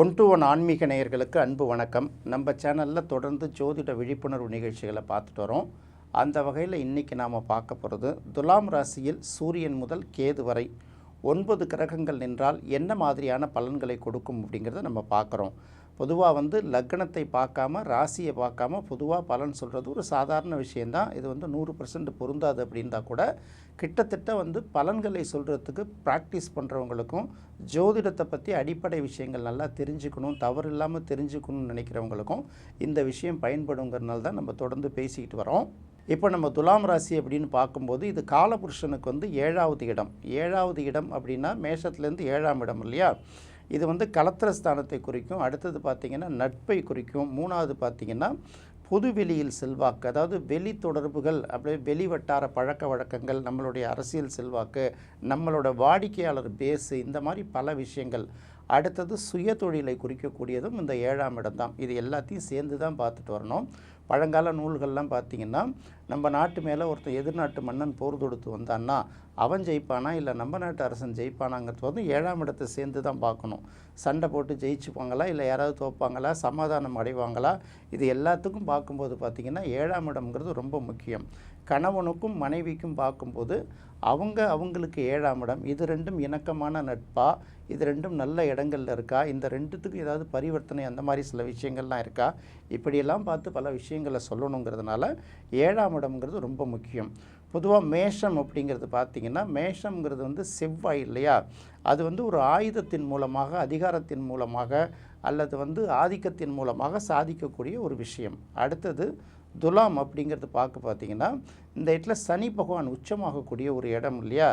One to one ஆன்மீக நேயர்களுக்கு அன்பு வணக்கம். நம்ம சேனலில் தொடர்ந்து ஜோதிட விழிப்புணர்வு நிகழ்ச்சிகளை பார்த்துட்டு வரோம். அந்த வகையில் இன்றைக்கி நாம் பார்க்க போகிறது துலாம் ராசியில் சூரியன் முதல் கேது வரை ஒன்பது கிரகங்கள் நின்றால் என்ன மாதிரியான பலன்களை கொடுக்கும் அப்படிங்கிறத நம்ம பார்க்குறோம். பொதுவாக வந்து லக்னத்தை பார்க்காம ராசியை பார்க்காம பொதுவாக பலன் சொல்கிறது ஒரு சாதாரண விஷயந்தான் இது வந்து நூறு பர்சன்ட் பொருந்தாது அப்படின்னா கூட கிட்டத்தட்ட வந்து பலன்களை சொல்கிறதுக்கு ப்ராக்டிஸ் பண்ணுறவங்களுக்கும் ஜோதிடத்தை பற்றி அடிப்படை விஷயங்கள் நல்லா தெரிஞ்சுக்கணும் தவறு இல்லாமல் தெரிஞ்சுக்கணும்னு நினைக்கிறவங்களுக்கும் இந்த விஷயம் பயன்படுங்கிறனால தான் நம்ம தொடர்ந்து பேசிக்கிட்டு வரோம். இப்போ நம்ம துலாம் ராசி அப்படின்னு பார்க்கும்போது இது காலபுருஷனுக்கு வந்து ஏழாவது இடம். ஏழாவது இடம் அப்படின்னா மேஷத்துலேருந்து ஏழாம் இடம் இல்லையா? இது வந்து கலத்திர ஸ்தானத்தை குறிக்கும். அடுத்தது பார்த்திங்கன்னா நட்பை குறிக்கும். மூணாவது பார்த்திங்கன்னா பொதுவெளியில் செல்வாக்கு அதாவது வெளி தொடர்புகள் அப்படியே வெளி வட்டார பழக்க வழக்கங்கள் நம்மளுடைய அரசியல் செல்வாக்கு நம்மளோட வாடிக்கையாளர் பேஸு இந்த மாதிரி பல விஷயங்கள். அடுத்தது சுய தொழிலை குறிக்கக்கூடியதும் இந்த ஏழாம் இடம் தான். இது எல்லாத்தையும் சேர்ந்து தான் பார்த்துட்டு வரணும். பழங்கால நூல்கள்லாம் பார்த்திங்கன்னா நம்ம நாட்டு மேலே ஒருத்தன் எதிர்நாட்டு மன்னன் போர் தொடுத்து வந்தான்னா அவன் ஜெயிப்பானா? இல்லை நம்ம நாட்டு அரசன் ஜெயிப்பானாங்கிறது வந்து ஏழாம் இடத்தை சேர்ந்து தான் பார்க்கணும். சண்டை போட்டு ஜெயிச்சுப்பாங்களா? இல்லை யாராவது தோப்பாங்களா? சமாதானம் அடைவாங்களா? இது எல்லாத்துக்கும் பார்க்கும்போது பார்த்திங்கன்னா ஏழாம் இடம்ங்கிறது ரொம்ப முக்கியம். கணவனுக்கும் மனைவிக்கும் பார்க்கும்போது அவங்க அவங்களுக்கு ஏழாம் இடம். இது ரெண்டும் இணக்கமான நட்பா? இது ரெண்டும் நல்ல இடங்களில் இருக்கா? இந்த ரெண்டுத்துக்கும் ஏதாவது பரிவர்த்தனை அந்த மாதிரி சில விஷயங்கள்லாம் இருக்கா? இப்படியெல்லாம் பார்த்து பல விஷயங்களை சொல்லணுங்கிறதுனால ஏழாம் இடம்ங்கிறது ரொம்ப முக்கியம். பொதுவாக மேஷம் அப்படிங்கிறது பார்த்திங்கன்னா மேஷம்ங்கிறது வந்து செவ்வாய் இல்லையா? அது வந்து ஒரு ஆயுதத்தின் மூலமாக அதிகாரத்தின் மூலமாக அல்லது வந்து ஆதிக்கத்தின் மூலமாக சாதிக்கக்கூடிய ஒரு விஷயம். அடுத்தது துலாம் அப்படிங்கிறது பார்க்க பார்த்தீங்கன்னா இந்த இடத்துல சனி பகவான் உச்சமாகக்கூடிய ஒரு இடம் இல்லையா?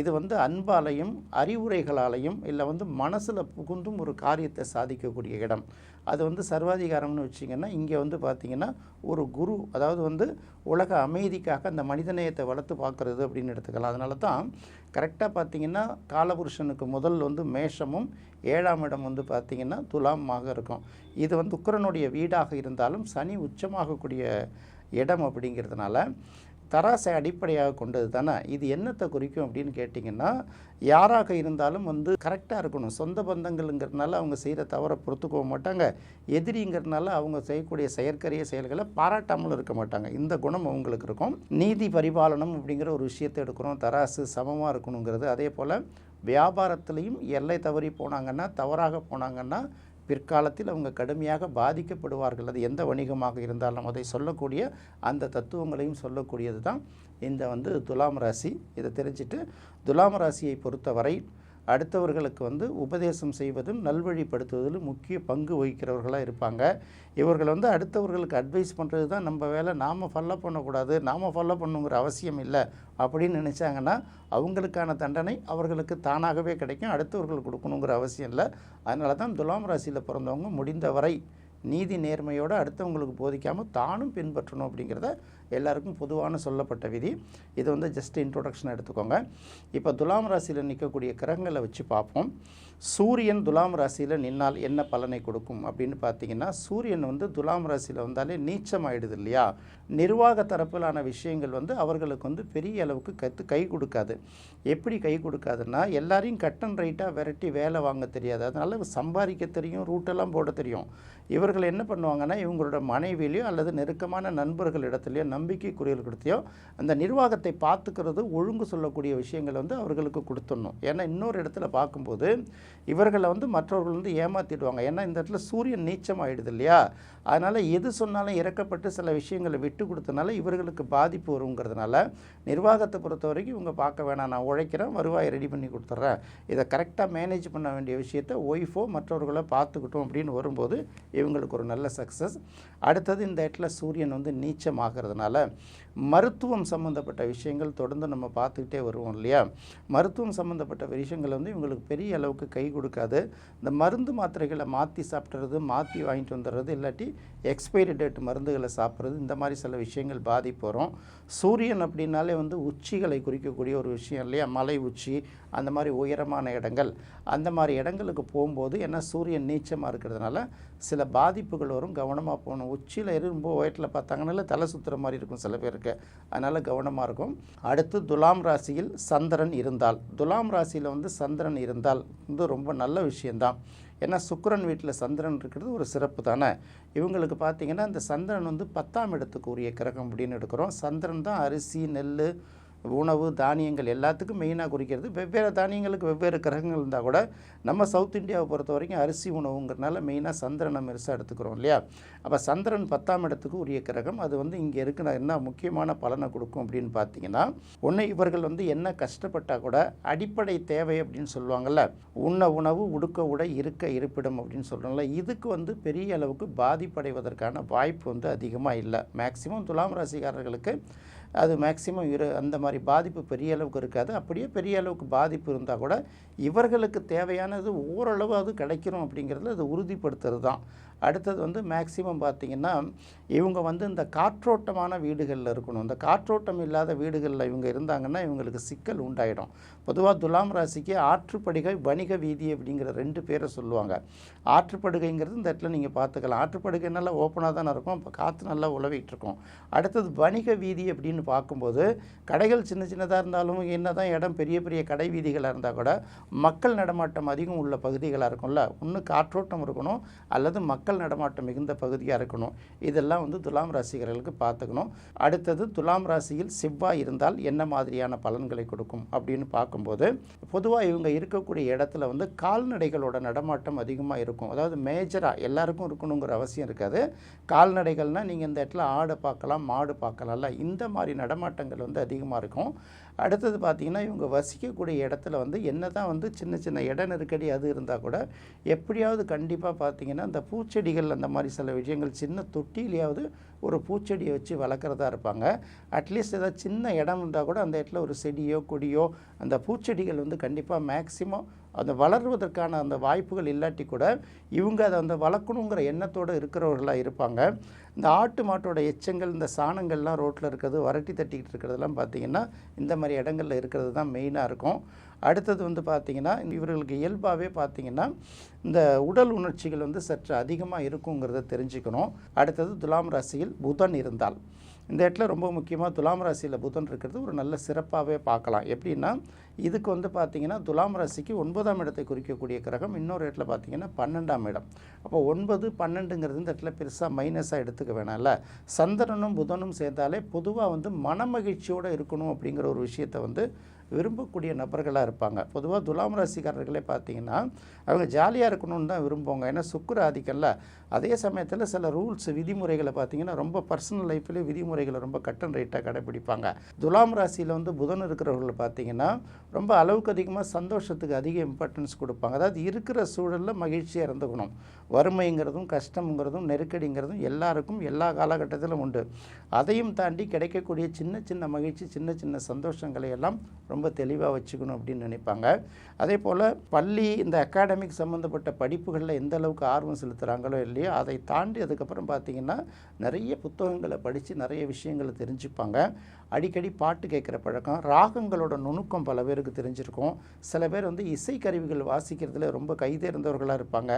இது வந்து அன்பாலையும் அறிவுரைகளாலையும் இல்லை வந்து மனசில் புகுந்தும் ஒரு காரியத்தை சாதிக்கக்கூடிய இடம். அது வந்து சர்வாதிகாரம்னு வச்சிங்கன்னா இங்கே வந்து பார்த்திங்கன்னா ஒரு குரு அதாவது வந்து உலக அமைதிக்காக அந்த மனிதநேயத்தை வளர்த்து பார்க்குறது அப்படின்னு எடுத்துக்கலாம். அதனால தான் கரெக்டாக பார்த்திங்கன்னா காலபுருஷனுக்கு முதல் வந்து மேஷமும் ஏழாம் இடம் வந்து பார்த்திங்கன்னா துலாமாக இருக்கும். இது வந்து உக்கரனுடைய வீடாக இருந்தாலும் சனி உச்சமாகக்கூடிய இடம் அப்படிங்கிறதுனால தராசை அடிப்படையாக கொண்டது தானே? இது என்னத்தை குறிக்கும் அப்படின்னு கேட்டிங்கன்னா யாராக இருந்தாலும் வந்து கரெக்டாக இருக்கணும். சொந்த பந்தங்கள்ங்கிறதுனால அவங்க செய்கிற தவறை பொறுத்துக்க மாட்டாங்க. எதிரிங்கிறதுனால அவங்க செய்யக்கூடிய செயற்கரிய செயல்களை பாராட்டாமல் இருக்க மாட்டாங்க. இந்த குணம் அவங்களுக்கு இருக்கும். நீதி பரிபாலனம் அப்படிங்கிற ஒரு விஷயத்தை எடுக்கிறோம். தராசு சமமாக இருக்கணுங்கிறது. அதே போல் வியாபாரத்துலேயும் எல்லை தவறி போனாங்கன்னா தவறாக போனாங்கன்னா பிற்காலத்தில் அவங்க கடுமையாக பாதிக்கப்படுவார்கள். அது எந்த வணிகமாக இருந்தாலும் அதை சொல்லக்கூடிய அந்த தத்துவங்களையும் சொல்லக்கூடியது தான் இந்த வந்து துலாம் ராசி. இதை தெரிஞ்சுட்டு துலாம் ராசியை பொறுத்தவரை அடுத்தவர்களுக்கு வந்து உபதேசம் செய்வதும் நல்வழிப்படுத்துவதிலும் முக்கிய பங்கு வகிக்கிறவர்களாக இருப்பாங்க. இவர்கள் வந்து அடுத்தவர்களுக்கு அட்வைஸ் பண்ணுறது தான் நம்ம வேலை. நாம் ஃபாலோ பண்ணக்கூடாது. நாம் ஃபாலோ பண்ணுங்கிற அவசியம் இல்லை. அப்படின்னு நினச்சாங்கன்னா அவங்களுக்கான தண்டனை அவர்களுக்கு தானாகவே கிடைக்கும். அடுத்தவர்கள் கொடுக்கணுங்கிற அவசியம் இல்லை. அதனால தான் துலாம் ராசியில் பிறந்தவங்க முடிந்தவரை நீதி நேர்மையோடு அடுத்தவங்களுக்கு போதிக்காமல் தானும் பின்பற்றணும் அப்படிங்கிறத எல்லாருக்கும் பொதுவான சொல்லப்பட்ட விதி. இது வந்து ஜஸ்ட் இன்ட்ரோடக்ஷன் எடுத்துக்கோங்க. இப்போ துலாம் ராசியில் நிற்கக்கூடிய கிரகங்களை வச்சு பார்ப்போம். சூரியன் துலாம் ராசியில் நின்னால் என்ன பலனை கொடுக்கும் அப்படின்னு பார்த்தீங்கன்னா சூரியன் வந்து துலாம் ராசியில் வந்தாலே நீச்சம் ஆயிடுது இல்லையா? நிர்வாக தரப்பிலான விஷயங்கள் வந்து அவர்களுக்கு வந்து பெரிய அளவுக்கு கற்று கை கொடுக்காது. எப்படி கை கொடுக்காதுன்னா எல்லாரையும் கட் ரைட்டாக விரட்டி வேலை வாங்க தெரியாது. அதனால் சம்பாதிக்க தெரியும் ரூட்டெல்லாம் போட தெரியும். இவர்கள் என்ன பண்ணுவாங்கன்னா இவங்களோட மனைவிலையோ அல்லது நெருக்கமான நண்பர்கள் இடத்துலையோ நம்பிக்கைக்குரியல் கொடுத்தையோ அந்த நிர்வாகத்தை பார்த்துக்கிறது ஒழுங்கு சொல்லக்கூடிய விஷயங்கள் வந்து அவர்களுக்கு கொடுத்துடணும். ஏன்னா இன்னொரு இடத்துல பார்க்கும்போது இவர்களை வந்து மற்றவர்கள் வந்து ஏமாற்றிடுவாங்க ஏன்னா இந்த இடத்துல சூரியன் நீச்சம் ஆகிடுது இல்லையா? அதனால் எது சொன்னாலும் இறக்கப்பட்டு சில விஷயங்களை விட்டு கொடுத்தனால இவர்களுக்கு பாதிப்பு வருங்கிறதுனால நிர்வாகத்தை பொறுத்த வரைக்கும் இவங்க பார்க்க வேணாம். நான் உழைக்கிறேன் வருவாயை ரெடி பண்ணி கொடுத்துட்றேன். இதை கரெக்டாக மேனேஜ் பண்ண வேண்டிய விஷயத்தை ஒய்ஃபோ மற்றவர்களை பார்த்துக்கிட்டோம் அப்படின்னு வரும்போது இவங்களுக்கு ஒரு நல்ல சக்ஸஸ் அடுத்தது இந்த இடத்துல சூரியன் வந்து நீச்சம் ஆகிறதுனால மருத்துவம் சம்மந்தப்பட்ட விஷயங்கள் தொடர்ந்து நம்ம பார்த்துக்கிட்டே வருவோம் இல்லையா? மருத்துவம் சம்மந்தப்பட்ட விஷயங்கள் வந்து இவங்களுக்கு பெரிய அளவுக்கு கை கொடுக்காது. இந்த மருந்து மாத்திரைகளை மாற்றி சாப்பிட்றது மாற்றி வாங்கிட்டு வந்துடுறது இல்லாட்டி எக்ஸ்பைரி டேட் மருந்துகளை சாப்பிட்றது இந்த மாதிரி சில விஷயங்கள் பாதிப்பு வரும். சூரியன் அப்படின்னாலே வந்து உச்சிகளை குறிக்கக்கூடிய ஒரு விஷயம் இல்லையா? மலை உச்சி அந்த மாதிரி உயரமான இடங்கள். அந்த மாதிரி இடங்களுக்கு போகும்போது ஏன்னா சூரியன் நீச்சமாக இருக்கிறதுனால சில பாதிப்புகள் வரும். கவனமாக போகணும். உச்சியில் ரொம்ப உயரத்தில் பார்த்தாங்கனால தலை சுற்றுற மாதிரி இருக்கும் சில பேருக்கு. அதனால் கவனமாக இருக்கும். அடுத்து துலாம் ராசியில் சந்திரன் இருந்தால். துலாம் ராசியில் வந்து சந்திரன் இருந்தால் வந்து ரொம்ப நல்ல விஷயந்தான் ஏன்னா சுக்கரன் வீட்டில் சந்திரன் இருக்கிறது ஒரு சிறப்பு தானே? இவங்களுக்கு பார்த்திங்கன்னா இந்த சந்திரன் வந்து பத்தாம் இடத்துக்கு உரிய கிரகம் அப்படின்னு எடுக்கிறோம். சந்திரன் தான் அரிசி நெல் உணவு தானியங்கள் எல்லாத்துக்கும் மெயினாக குறிக்கிறது. வெவ்வேறு தானியங்களுக்கு வெவ்வேறு கிரகங்கள் இருந்தால் கூட நம்ம சவுத் இந்தியாவை பொறுத்த வரைக்கும் அரிசி உணவுங்கிறனால மெயினாக சந்திரனை பெருசாக எடுத்துக்கிறோம் இல்லையா? அப்போ சந்திரன் பத்தாம் இடத்துக்கு உரிய கிரகம். அது வந்து இங்கே இருக்கிற என்ன முக்கியமான பலனை கொடுக்கும் அப்படின்னு பார்த்தீங்கன்னா ஒன்று இவர்கள் வந்து என்ன கஷ்டப்பட்டால் கூட அடிப்படை தேவை அப்படின்னு சொல்லுவாங்கள்ல உண்ண உணவு உடுக்க உடை இருக்க இருப்பிடம் அப்படின்னு சொல்கிறோம்ல இதுக்கு வந்து பெரிய அளவுக்கு பாதிப்படைவதற்கான வாய்ப்பு வந்து அதிகமாக இல்லை. மேக்சிமம் துலாம் ராசிக்காரர்களுக்கு அது மேக்சிமம் இரு அந்த மாதிரி பாதிப்பு பெரிய அளவுக்கு இருக்காது. அப்படியே பெரிய அளவுக்கு பாதிப்பு இருந்தால் கூட இவர்களுக்கு தேவையானது ஓரளவு அது கிடைக்கணும் அப்படிங்கிறதுல அது உறுதிப்படுத்துறது தான் அடுத்தது வந்து மேக்சிமம் பார்த்திங்கன்னா இவங்க வந்து இந்த காற்றோட்டமான வீடுகளில் இருக்கணும். இந்த காற்றோட்டம் இல்லாத வீடுகளில் இவங்க இருந்தாங்கன்னா இவங்களுக்கு சிக்கல் உண்டாயிடும். பொதுவாக துலாம் ராசிக்கு ஆற்றுப்படுகை வணிக வீதி அப்படிங்கிற ரெண்டு பேரை சொல்லுவாங்க. ஆற்றுப்படுகைங்கிறது இந்த இடத்துல நீங்கள் பார்த்துக்கலாம். ஆற்றுப்படுகை நல்லா ஓப்பனாக தானே இருக்கும். இப்போ காற்று நல்லா உழவிட்டு இருக்கும். அடுத்தது வணிக வீதி அப்படின்னு பார்க்கும்போது கடைகள் சின்ன சின்னதாக இருந்தாலும் என்ன தான் இடம் பெரிய பெரிய கடை வீதிகளாக இருந்தால் கூட மக்கள் நடமாட்டம் அதிகம் உள்ள பகுதிகளாக இருக்கும்ல. ஒன்று காற்றோட்டம் இருக்கணும். அல்லது மக்கள் மக்கள் நடமாட்டம் மிகுந்த பகுதியாக இருக்கணும். இதெல்லாம் வந்து துலாம் ராசிகர்களுக்கு பார்த்துக்கணும். அடுத்தது துலாம் ராசியில் செவ்வாய் இருந்தால் என்ன மாதிரியான பலன்களை கொடுக்கும் அப்படின்னு பார்க்கும்போது பொதுவாக இவங்க இருக்கக்கூடிய இடத்துல வந்து கால்நடைகளோட நடமாட்டம் அதிகமாக இருக்கும். அதாவது மேஜராக எல்லாருக்கும் இருக்கணுங்கிற அவசியம் இருக்காது. கால்நடைகள்னால் நீங்கள் இந்த இடத்துல ஆடை பார்க்கலாம் மாடு பார்க்கலாம்ல இந்த மாதிரி நடமாட்டங்கள் வந்து அதிகமாக இருக்கும். அடுத்தது பார்த்திங்கன்னா இவங்க வசிக்கக்கூடிய இடத்துல வந்து என்ன தான் வந்து சின்ன சின்ன இட நெருக்கடி அது இருந்தால் கூட எப்படியாவது கண்டிப்பாக பார்த்தீங்கன்னா அந்த பூச்செடிகள் அந்த மாதிரி சில விஷயங்கள் சின்ன தொட்டிலையாவது ஒரு பூச்செடியை வச்சு வளர்க்குறதா இருப்பாங்க. அட்லீஸ்ட் ஏதாவது சின்ன இடம் இருந்தால் கூட அந்த இடத்துல ஒரு செடியோ கொடியோ அந்த பூச்செடிகள் வந்து கண்டிப்பாக மேக்சிமம் அந்த வளர்வதற்கான அந்த வாய்ப்புகள் இல்லாட்டி கூட இவங்க அதை அந்த வளர்க்கணுங்கிற எண்ணத்தோடு இருக்கிறவர்களாக இருப்பாங்க. இந்த ஆட்டு மாட்டோட எச்சங்கள் இந்த சாணங்கள்லாம் ரோட்டில் இருக்கிறது வரட்டி தட்டிக்கிட்டு இருக்கிறதெல்லாம் பார்த்திங்கன்னா இந்த மாதிரி இடங்களில் இருக்கிறது தான் மெயினாக இருக்கும். அடுத்தது வந்து பார்த்திங்கன்னா இவர்களுக்கு இயல்பாகவே பார்த்திங்கன்னா இந்த உடல் உணர்ச்சிகள் வந்து சற்று அதிகமாக இருக்குங்கிறத தெரிஞ்சுக்கணும். அடுத்தது துலாம் ராசியில் புதன் இருந்தால். இந்த இடத்துல ரொம்ப முக்கியமாக துலாம் ராசியில் புதன் இருக்கிறது ஒரு நல்ல சிறப்பாகவே பார்க்கலாம். எப்படின்னா இதுக்கு வந்து பார்த்திங்கன்னா துலாம் ராசிக்கு ஒன்பதாம் இடத்தை குறிக்கக்கூடிய கிரகம் இன்னொரு இடத்துல பார்த்திங்கன்னா பன்னெண்டாம் இடம். அப்போ ஒன்பது பன்னெண்டுங்கிறது இந்த இடத்துல பெருசாக மைனஸாக எடுத்துக்க வேணாம்ல. சந்திரனும் புதனும் சேர்ந்தாலே பொதுவாக வந்து மனமகிழ்ச்சியோடு இருக்கணும் அப்படிங்கிற ஒரு விஷயத்தை வந்து விரும்பக்கூடிய நபர்களாக இருப்பாங்க. பொதுவாக துலாம் ராசிக்காரர்களே பார்த்தீங்கன்னா அவங்க ஜாலியாக இருக்கணும்னு தான் விரும்புவாங்க. ஏன்னா சுக்கர ஆதிக்கல்ல அதே சமயத்தில் சில ரூல்ஸ் விதிமுறைகளை பார்த்தீங்கன்னா ரொம்ப பர்சனல் லைஃப்லேயே விதிமுறைகளை ரொம்ப கட்டன் ரைட்டாக கடைப்பிடிப்பாங்க துலாம் ராசியில் வந்து புதன் இருக்கிறவர்கள் பார்த்தீங்கன்னா ரொம்ப அளவுக்கு அதிகமாக சந்தோஷத்துக்கு அதிக இம்பார்ட்டன்ஸ் கொடுப்பாங்க. அதாவது இருக்கிற சூழலில் மகிழ்ச்சியாக இருந்துக்கணும். வறுமைங்கிறதும் கஷ்டங்கிறதும் நெருக்கடிங்கிறதும் எல்லாருக்கும் எல்லா காலகட்டத்திலும் உண்டு. அதையும் தாண்டி கிடைக்கக்கூடிய சின்ன சின்ன மகிழ்ச்சி சின்ன சின்ன சந்தோஷங்களை எல்லாம் ரொம்ப தெளிவாக வச்சுக்கணும் அப்படின்னு நினைப்பாங்க. அதே போல் பள்ளி இந்த அகாடமிக் சம்மந்தப்பட்ட படிப்புகளில் எந்த அளவுக்கு ஆர்வம் செலுத்துகிறாங்களோ இல்லையோ அதை தாண்டி அதுக்கப்புறம் பார்த்திங்கன்னா நிறைய புத்தகங்களை படித்து நிறைய விஷயங்களை தெரிஞ்சுப்பாங்க. அடிக்கடி பாட்டு கேட்குற பழக்கம். ராகங்களோட நுணுக்கம் பல பேருக்கு தெரிஞ்சிருக்கும். சில பேர் வந்து இசைக்கருவிகள் வாசிக்கிறதுல ரொம்ப கைதேர்ந்தவர்களாக இருப்பாங்க.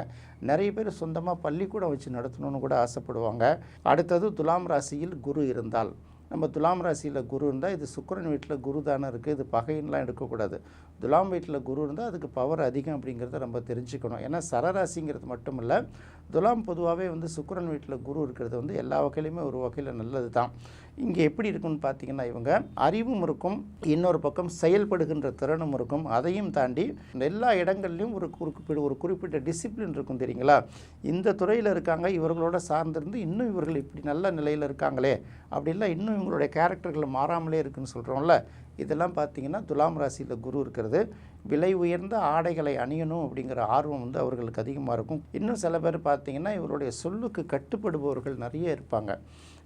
நிறைய பேர் சொந்தமாக பள்ளிக்கூடம் வச்சு நடத்தணும்னு கூட ஆசைப்படுவாங்க. அடுத்தது துலாம் ராசியில் குரு இருந்தால். நம்ம துலாம் ராசியில் குரு இருந்தால் இது சுக்கிரன் வீட்டில் குரு தானே இருக்குது இது பகைன்லாம் எடுக்கக்கூடாது. துலாம் வீட்டில் குரு இருந்தால் அதுக்கு பவர் அதிகம் அப்படிங்கிறத நம்ம தெரிஞ்சுக்கணும். ஏன்னா சரராசிங்கிறது மட்டும் இல்லை துலாம் பொதுவாகவே வந்து சுக்கரன் வீட்டில் குரு இருக்கிறது வந்து எல்லா வகையிலுமே ஒரு வகையில் நல்லது தான் இங்கே எப்படி இருக்குன்னு பார்த்தீங்கன்னா இவங்க அறிவும் இருக்கும் இன்னொரு பக்கம் செயல்படுகின்ற திறனும் இருக்கும். அதையும் தாண்டி எல்லா இடங்கள்லையும் ஒரு குறிப்பிட்ட ஒரு குறிப்பிட்ட டிசிப்ளின் இருக்கும் தெரியுங்களா? இந்த துறையில் இருக்காங்க இவர்களோட சார்ந்திருந்து இன்னும் இவர்கள் இப்படி நல்ல நிலையில் இருக்காங்களே அப்படிலாம் இன்னும் இவங்களுடைய கேரக்டர்கள் மாறாமலே இருக்குன்னு சொல்கிறோம்ல இதெல்லாம் பார்த்தீங்கன்னா துலாம் ராசியில் குரு இருக்கிறது. விலை உயர்ந்த ஆடைகளை அணியணும் அப்படிங்கிற ஆர்வம் வந்து அவர்களுக்கு அதிகமாக இருக்கும். இன்னும் சில பேர் பார்த்தீங்கன்னா இவருடைய சொல்லுக்கு கட்டுப்படுபவர்கள் நிறைய இருப்பாங்க.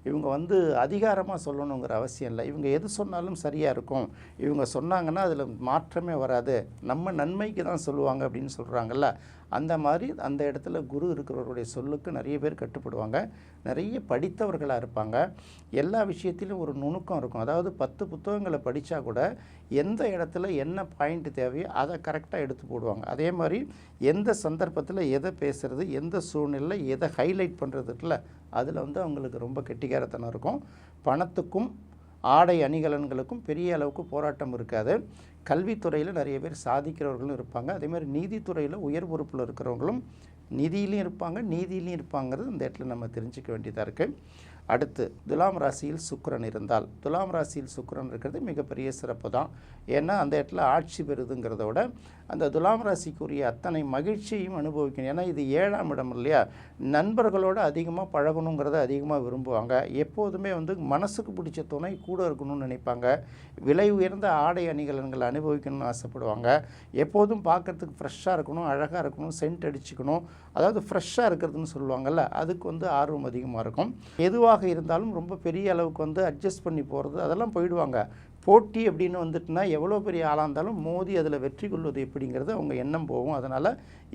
இவங்க வந்து அதிகாரமாக சொல்லணுங்கிற அவசியம் இல்லை. இவங்க எது சொன்னாலும் சரியாக இருக்கும். இவங்க சொன்னாங்கன்னா அதில் மாற்றமே வராது. நம்ம நன்மைக்கு தான் சொல்லுவாங்க அப்படின்னு சொல்கிறாங்கல்ல அந்த மாதிரி அந்த இடத்துல குரு இருக்கிறவருடைய சொல்லுக்கு நிறைய பேர் கட்டுப்படுவாங்க. நிறைய படித்தவர்களாக இருப்பாங்க. எல்லா விஷயத்திலும் ஒரு நுணுக்கம் இருக்கும். அதாவது பத்து புத்தகங்களை படித்தா கூட எந்த இடத்துல என்ன பாயிண்ட் தேவையோ அதை கரெக்டாக எடுத்து போடுவாங்க. அதே மாதிரி எந்த சந்தர்ப்பத்தில் எதை பேசுகிறது எந்த சூழ்நிலையில் எதை ஹைலைட் பண்ணுறதுக்குல அதில் வந்து அவங்களுக்கு ரொம்ப கெட்டிக்காரத்தனம் இருக்கும். பணத்துக்கும் ஆடை அணிகலன்களுக்கும் பெரிய அளவுக்கு போராட்டம் இருக்காது. கல்வித்துறையில் நிறைய பேர் சாதிக்கிறவர்களும் இருப்பாங்க. அதேமாதிரி நீதித்துறையில் உயர் பொறுப்பில் இருக்கிறவங்களும் நிதியிலையும் இருப்பாங்க நீதியிலையும் இருப்பாங்கிறது இந்த இடத்துல நம்ம தெரிஞ்சுக்க வேண்டியதாக இருக்குது அடுத்து துலாம் ராசியில் சுக்கரன் இருந்தால். துலாம் ராசியில் சுக்கரன் இருக்கிறது மிகப்பெரிய சிறப்பு தான் ஏன்னா அந்த இடத்துல ஆட்சி பெறுதுங்கிறத விட அந்த துலாம் ராசிக்குரிய அத்தனை மகிழ்ச்சியையும் அனுபவிக்கணும். ஏன்னா இது ஏழாம் இடம் இல்லையா? நண்பர்களோடு அதிகமாக பழகணுங்கிறத அதிகமாக விரும்புவாங்க. எப்போதுமே வந்து மனசுக்கு பிடிச்ச துணை கூட இருக்கணும்னு நினைப்பாங்க. விலை உயர்ந்த ஆடை அணிகலன்களை அனுபவிக்கணும்னு ஆசைப்படுவாங்க. எப்போதும் பார்க்கறதுக்கு ஃப்ரெஷ்ஷாக இருக்கணும் அழகாக இருக்கணும் சென்ட் அடிச்சுக்கணும். அதாவது ஃப்ரெஷ்ஷாக இருக்கிறதுன்னு சொல்லுவாங்கள்ல அதுக்கு வந்து ஆர்வம் அதிகமாக இருக்கும். எதுவாக இருந்தாலும் ரொம்ப பெரிய அளவுக்கு வந்து அட்ஜஸ்ட் பண்ணி போகிறது அதெல்லாம் போயிடுவாங்க. போட்டி அப்படின்னு வந்துட்டுனா எவ்வளோ பெரிய ஆளாக இருந்தாலும் மோதி அதில் வெற்றி கொள்வது எப்படிங்கிறது அவங்க எண்ணம் போகும். அதனால்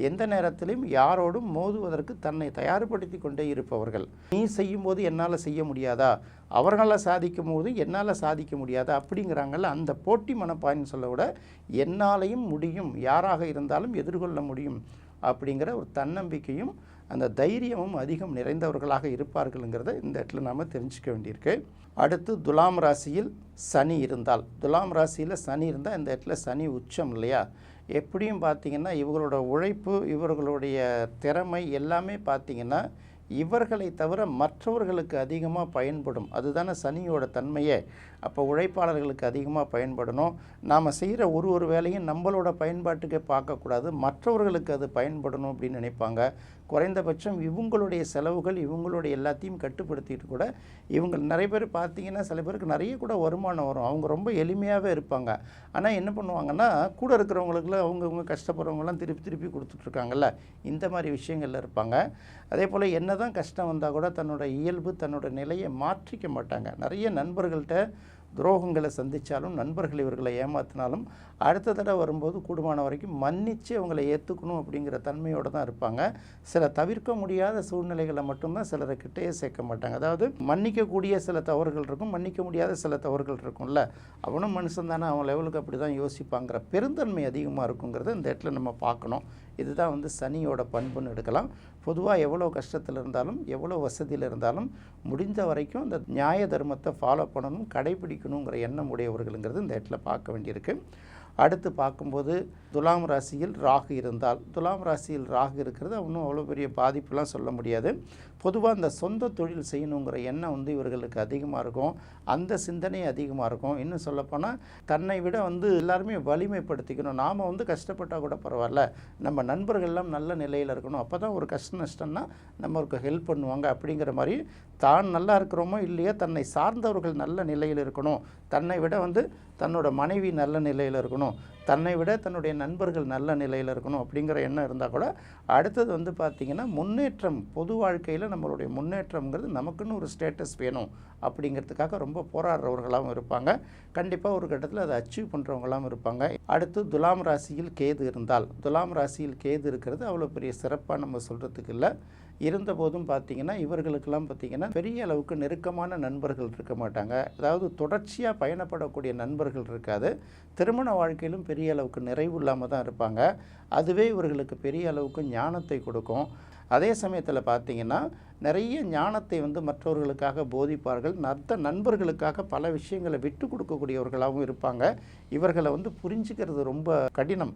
எந்த நேரத்திலையும் யாரோடும் மோதுவதற்கு தன்னை தயார்படுத்தி கொண்டே இருப்பவர்கள். நீ செய்யும்போது என்னால் செய்ய முடியாதா? அவர்களால் சாதிக்கும் போது என்னால் சாதிக்க முடியாதா? அப்படிங்கிறாங்கல்ல அந்த போட்டி மனப்பாயின்னு சொல்ல விட என்னாலையும் முடியும் யாராக இருந்தாலும் எதிர்கொள்ள முடியும் அப்படிங்கிற ஒரு தன்னம்பிக்கையும் அந்த தைரியமும் அதிகம் நிறைந்தவர்களாக இருப்பார்கள்ங்கிறத இந்த இடத்துல நாம் தெரிஞ்சுக்க வேண்டியிருக்கு. அடுத்து துலாம் ராசியில் சனி இருந்தால். துலாம் ராசியில் சனி இருந்தால் இந்த இடத்துல சனி உச்சம் இல்லையா? எப்படியும் பார்த்தீங்கன்னா இவங்களோட உழைப்பு இவர்களுடைய திறமை எல்லாமே பார்த்தீங்கன்னா இவர்களை தவிர மற்றவர்களுக்கு அதிகமாக பயன்படும். அதுதானே சனியோட தன்மையே. அப்போ உழைப்பாளர்களுக்கு அதிகமாக பயன்படணும். நாம் செய்கிற ஒரு ஒரு வேலையும் நம்மளோட பயன்பாட்டுக்கே பார்க்கக்கூடாது. மற்றவர்களுக்கு அது பயன்படணும் அப்படின்னு நினைப்பாங்க. குறைந்தபட்சம் இவங்களுடைய செலவுகள் இவங்களுடைய எல்லாத்தையும் கட்டுப்படுத்திட்டு கூட இவங்க நிறைய பேர் பார்த்தீங்கன்னா சில பேருக்கு நிறைய கூட வருமானம் வரும். அவங்க ரொம்ப எளிமையாகவே இருப்பாங்க. ஆனால் என்ன பண்ணுவாங்கன்னா கூட இருக்கிறவங்களுக்குலாம் அவங்கவுங்க கஷ்டப்படுறவங்களாம் திருப்பி திருப்பி கொடுத்துட்ருக்காங்கல்ல இந்த மாதிரி விஷயங்கள்ல இருப்பாங்க. அதே போல் என்ன தான் கஷ்டம் வந்தால் கூட தன்னோட இயல்பு தன்னோட நிலையை மாற்றிக்க மாட்டாங்க. நிறைய நண்பர்கள்ட்ட துரோகங்களை சந்தித்தாலும் நண்பர்கள் இவர்களை ஏமாத்தினாலும் அடுத்த தடவை வரும்போது கூடுமான வரைக்கும் மன்னித்து அவங்கள ஏற்றுக்கணும் அப்படிங்கிற தன்மையோடு தான் இருப்பாங்க. சில தவிர்க்க முடியாத சூழ்நிலைகளை மட்டும்தான் சிலரை கிட்டேயே சேர்க்க மாட்டாங்க. அதாவது மன்னிக்கக்கூடிய சில தவறுகள் இருக்கும் மன்னிக்க முடியாத சில தவறுகள் இருக்கும்ல. அவனும் மனுஷன் தானே அவன் லெவலுக்கு அப்படி தான் யோசிப்பாங்கிற பெருந்தன்மை அதிகமாக இருக்குங்கிறத இந்த இடத்துல நம்ம பார்க்கணும். இதுதான் வந்து சனியோட பண்புன்னு எடுக்கலாம். பொதுவாக எவ்வளோ கஷ்டத்தில் இருந்தாலும் எவ்வளோ வசதியில் இருந்தாலும் முடிந்த வரைக்கும் இந்த நியாய தர்மத்தை ஃபாலோ பண்ணணும் கடைபிடிக்கணுங்கிற எண்ணம் உடையவர்களுங்கிறது இந்த இடத்துல பார்க்க வேண்டியிருக்கு. அடுத்து பார்க்கும்போது துலாம் ராசியில் ராகு இருந்தால் துலாம் ராசியில் ராகு இருக்கிறது ஒன்றும் அவ்வளோ பெரிய பாதிப்புலாம் சொல்ல முடியாது. பொதுவாக இந்த சொந்த தொழில் செய்யணுங்கிற எண்ணம் வந்து இவர்களுக்கு அதிகமாக இருக்கும். அந்த சிந்தனை அதிகமாக இருக்கும். இன்னும் சொல்லப்போனால் தன்னை விட வந்து எல்லாருமே வலிமைப்படுத்திக்கணும். நாம் வந்து கஷ்டப்பட்டால் கூட பரவாயில்ல. நம்ம நண்பர்கள்லாம் நல்ல நிலையில் இருக்கணும். அப்போ தான் ஒரு கஷ்ட நஷ்டம்னா நம்மளுக்கு ஹெல்ப் பண்ணுவாங்க அப்படிங்கிற மாதிரி தான் நல்லா இருக்கிறோமோ இல்லையோ தன்னை சார்ந்தவர்கள் நல்ல நிலையில் இருக்கணும். தன்னை விட வந்து தன்னோட மனைவி நல்ல நிலையில் இருக்கணும். தன்னை விட தன்னுடைய நண்பர்கள் நல்ல நிலையில் இருக்கணும் அப்படிங்கிற எண்ணம் இருந்தால் கூட அடுத்தது வந்து பார்த்திங்கன்னா முன்னேற்றம் பொது வாழ்க்கையில் நம்மளுடைய முன்னேற்றம்ங்கிறது நமக்குன்னு ஒரு ஸ்டேட்டஸ் வேணும் அப்படிங்கிறதுக்காக ரொம்ப போராடுறவர்களாகவும் இருப்பாங்க. கண்டிப்பாக ஒரு கட்டத்தில் அதை அச்சீவ் பண்ணுறவங்களாகவும் இருப்பாங்க. அடுத்து துலாம் ராசியில் கேது இருந்தால் துலாம் ராசியில் கேது இருக்கிறது அவ்வளோ பெரிய சிறப்பாக நம்ம சொல்கிறதுக்கு இல்லை. இருந்தபோதும் பார்த்தீங்கன்னா இவர்களுக்கெல்லாம் பார்த்தீங்கன்னா பெரிய அளவுக்கு நெருக்கமான நண்பர்கள் இருக்க மாட்டாங்க. அதாவது தொடர்ச்சியாக பயணப்படக்கூடிய நண்பர்கள் இருக்காது. திருமண வாழ்க்கையிலும் பெரிய அளவுக்கு நிறைவு இல்லாமல் தான் இருப்பாங்க. அதுவே இவர்களுக்கு பெரிய அளவுக்கு ஞானத்தை கொடுக்கும். அதே சமயத்தில் பார்த்தீங்கன்னா நிறைய ஞானத்தை வந்து மற்றவர்களுக்காக போதிப்பார்கள். நத்த நண்பர்களுக்காக பல விஷயங்களை விட்டு கொடுக்கக்கூடியவர்களாகவும் இருப்பாங்க. இவர்களை வந்து புரிஞ்சுக்கிறது ரொம்ப கடினம்.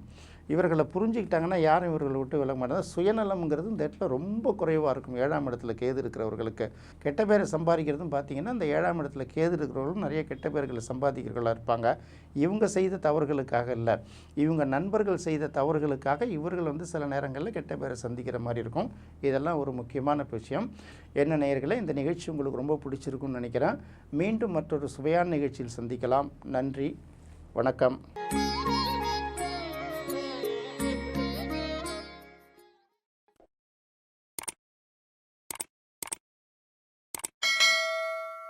இவர்களை புரிஞ்சுக்கிட்டாங்கன்னா யாரும் இவர்களை விட்டு விலக மாட்டாங்க. சுயநலம்ங்கிறது இந்த இடத்துல ரொம்ப குறைவாக இருக்கும். ஏழாம் இடத்துல கேது இருக்கிறவர்களுக்கு. கெட்ட பேரை சம்பாதிக்கிறதும் பார்த்தீங்கன்னா இந்த ஏழாம் இடத்துல கேது இருக்கிறவர்களும் நிறைய கெட்ட பேர்களை சம்பாதிக்கிறவர்களாக இருப்பாங்க. இவங்க செய்த தவறுகளுக்காக இல்லை. இவங்க நண்பர்கள் செய்த தவறுகளுக்காக இவர்கள் வந்து சில நேரங்களில் கெட்ட பேரை சந்திக்கிற மாதிரி இருக்கும். இதெல்லாம் ஒரு முக்கியமான விஷயம். என்ன நேயர்களை இந்த நிகழ்ச்சி உங்களுக்கு ரொம்ப பிடிச்சிருக்குன்னு நினைக்கிறேன். மீண்டும் மற்றொரு சுவையான நிகழ்ச்சியில் சந்திக்கலாம். நன்றி. வணக்கம்.